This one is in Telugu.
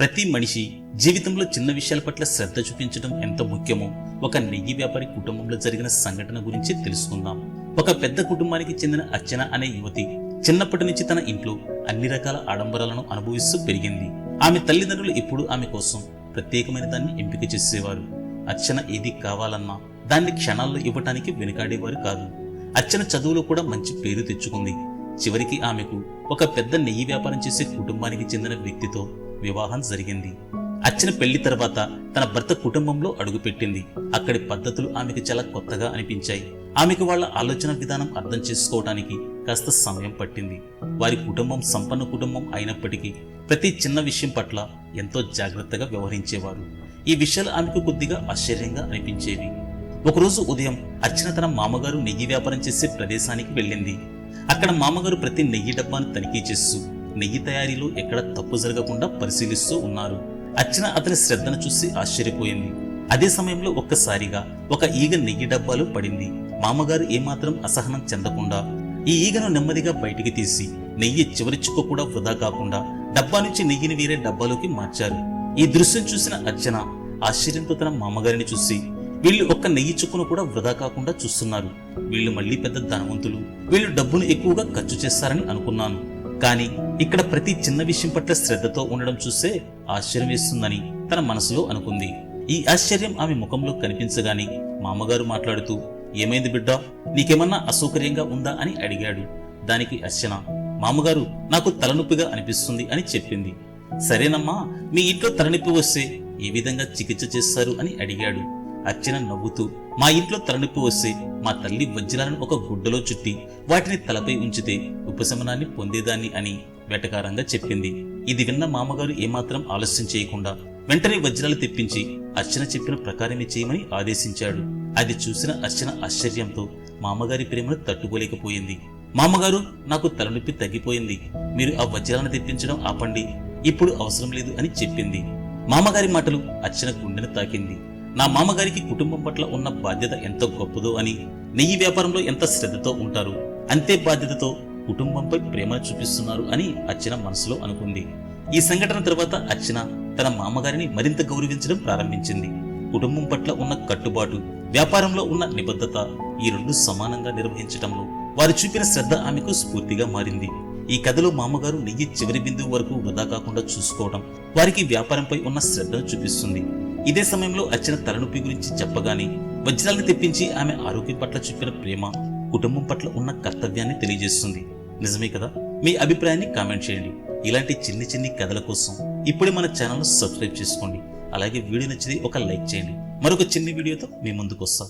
ప్రతి మనిషి జీవితంలో చిన్న విషయాల పట్ల శ్రద్ధ చూపించడం ఎంత ముఖ్యమో ఒక నెయ్యి వ్యాపారి కుటుంబంలో జరిగిన సంఘటన గురించి తెలుసుకుందాం. ఒక పెద్ద కుటుంబానికి చెందిన అర్చన అనే యువతి చిన్నప్పటి నుంచి తన ఇంట్లో అన్ని రకాల ఆడంబరాలను అనుభవిస్తూ పెరిగింది. ఆమె తల్లిదండ్రులు ఎప్పుడు ఆమె కోసం ప్రత్యేకమైన దాన్ని ఎంపిక చేసేవారు. అర్చన ఏది కావాలన్నా దాన్ని క్షణాల్లో ఇవ్వటానికి వెనుకాడేవారు కాదు. అర్చన చదువులో కూడా మంచి పేరు తెచ్చుకుంది. చివరికి ఆమెకు ఒక పెద్ద నెయ్యి వ్యాపారం చేసే కుటుంబానికి చెందిన వ్యక్తితో వివాహం జరిగింది. అచ్చిన పెళ్ళి తర్వాత తన భర్త కుటుంబంలో అడుగుపెట్టింది. అక్కడి పద్ధతులు ఆమెకు చాలా కొత్తగా అనిపించాయి. ఆమెకు వాళ్ళ ఆలోచన విధానం అర్థం చేసుకోవడానికి కాస్త సమయం పట్టింది. వారి కుటుంబం సంపన్న కుటుంబం అయినప్పటికీ ప్రతి చిన్న విషయం పట్ల ఎంతో జాగ్రత్తగా వ్యవహరించేవారు. ఈ విషయాలు ఆమెకు కొద్దిగా ఆశ్చర్యంగా అనిపించేవి. ఒకరోజు ఉదయం అర్చన తన మామగారు నెయ్యి వ్యాపారం చేసే ప్రదేశానికి వెళ్ళింది. అక్కడ మామగారు ప్రతి నెయ్యి డబ్బాను తనిఖీ చేస్తూ నెయ్యి తయారీలో ఎక్కడ తప్పు జరగకుండా పరిశీలిస్తూ ఉన్నారు. అర్చన అతని శ్రద్ధను చూసి ఆశ్చర్యపోయింది. అదే సమయంలో ఒక్కసారిగా ఒక ఈగ నెయ్యి డబ్బాలో పడింది. మామగారు ఏమాత్రం అసహనం చెందకుండా ఈ ఈగను నెమ్మదిగా బయటికి తీసి నెయ్యి చివరి చుక్క కూడా వృధా కాకుండా డబ్బా నుంచి నెయ్యిని వేరే డబ్బాలోకి మార్చారు. ఈ దృశ్యం చూసిన అర్చన ఆశ్చర్యంతో తన మామగారిని చూసి వీళ్ళు ఒక్క నెయ్యి చుక్కను కూడా వృధా కాకుండా చూస్తున్నారు. వీళ్ళు మళ్ళీ పెద్ద ధనవంతులు. వీళ్ళు డబ్బును ఎక్కువగా ఖర్చు చేస్తారని అనుకున్నాను. కానీ ఇక్కడ ప్రతి చిన్న విషయం పట్ల శ్రద్ధతో ఉండడం చూస్తే ఆశ్చర్యం వేస్తుందని తన మనసులో అనుకుంది. ఈ ఆశ్చర్యం ఆమె ముఖంలో కనిపించగాని మామగారు మాట్లాడుతూ ఏమైంది బిడ్డా? నీకేమన్నా అసౌకర్యంగా ఉందా? అని అడిగాడు. దానికి అర్చన మామగారు నాకు తలనొప్పిగా అనిపిస్తుంది అని చెప్పింది. సరేనమ్మా మీ ఇంట్లో తలనొప్పి వస్తే ఏ విధంగా చికిత్స చేస్తారు? అని అడిగాడు. అర్చన నవ్వుతూ మా ఇంట్లో తలనొప్పి వస్తే మా తల్లి వజ్రాలను ఒక గుడ్డలో చుట్టి వాటిని తలపై ఉంచితే ఉపశమనాన్ని పొందేదాన్ని అని వెటకారంగా చెప్పింది. ఇది విన్న మామగారు ఏమాత్రం ఆలస్యం చేయకుండా వెంటనే వజ్రాలు తెప్పించి అర్చన చెప్పిన ప్రకారమే చేయమని ఆదేశించాడు. అది చూసిన అర్చన ఆశ్చర్యంతో మామగారి ప్రేమను తట్టుకోలేకపోయింది. మామగారు నాకు తలనొప్పి తగ్గిపోయింది. మీరు ఆ వజ్రాలను తెప్పించడం ఆపండి. ఇప్పుడు అవసరం లేదు అని చెప్పింది. మామగారి మాటలు అర్చన గుండెను తాకింది. నా మామగారికి కుటుంబం పట్ల ఉన్న బాధ్యత ఎంత గొప్పదో అని నెయ్యి వ్యాపారంలో ఎంత శ్రద్ధతో ఉంటారు అంతే బాధ్యతతో కుటుంబంపై ప్రేమను చూపిస్తున్నారు అని అర్చన మనసులో అనుకుంది. ఈ సంఘటన తర్వాత అర్చన తన మామగారిని మరింత గౌరవించడం ప్రారంభించింది. కుటుంబం పట్ల ఉన్న కట్టుబాటు వ్యాపారంలో ఉన్న నిబద్ధత ఈ రెండు సమానంగా నిర్వహించడంలో వారు చూపిన శ్రద్ధ ఆమెకు స్ఫూర్తిగా మారింది. ఈ కథలో మామగారు నెయ్యి చివరి బిందువు వరకు వృధా కాకుండా చూసుకోవడం వారికి వ్యాపారంపై ఉన్న శ్రద్ధను చూపిస్తుంది. ఇదే సమయంలో అర్చన తలనొప్పి గురించి చెప్పగానే వజ్రాలను తెప్పించి ఆమె ఆరోగ్యం పట్ల చూపిన ప్రేమ కుటుంబం పట్ల ఉన్న కర్తవ్యాన్ని తెలియజేస్తుంది. నిజమే కదా? మీ అభిప్రాయాన్ని కామెంట్ చేయండి. ఇలాంటి చిన్ని చిన్ని కథల కోసం ఇప్పుడే మన ఛానల్ సబ్స్క్రైబ్ చేసుకోండి. అలాగే వీడియో నచ్చితే ఒక లైక్ చేయండి. మరొక చిన్ని వీడియోతో మీ ముందుకు వస్తాం.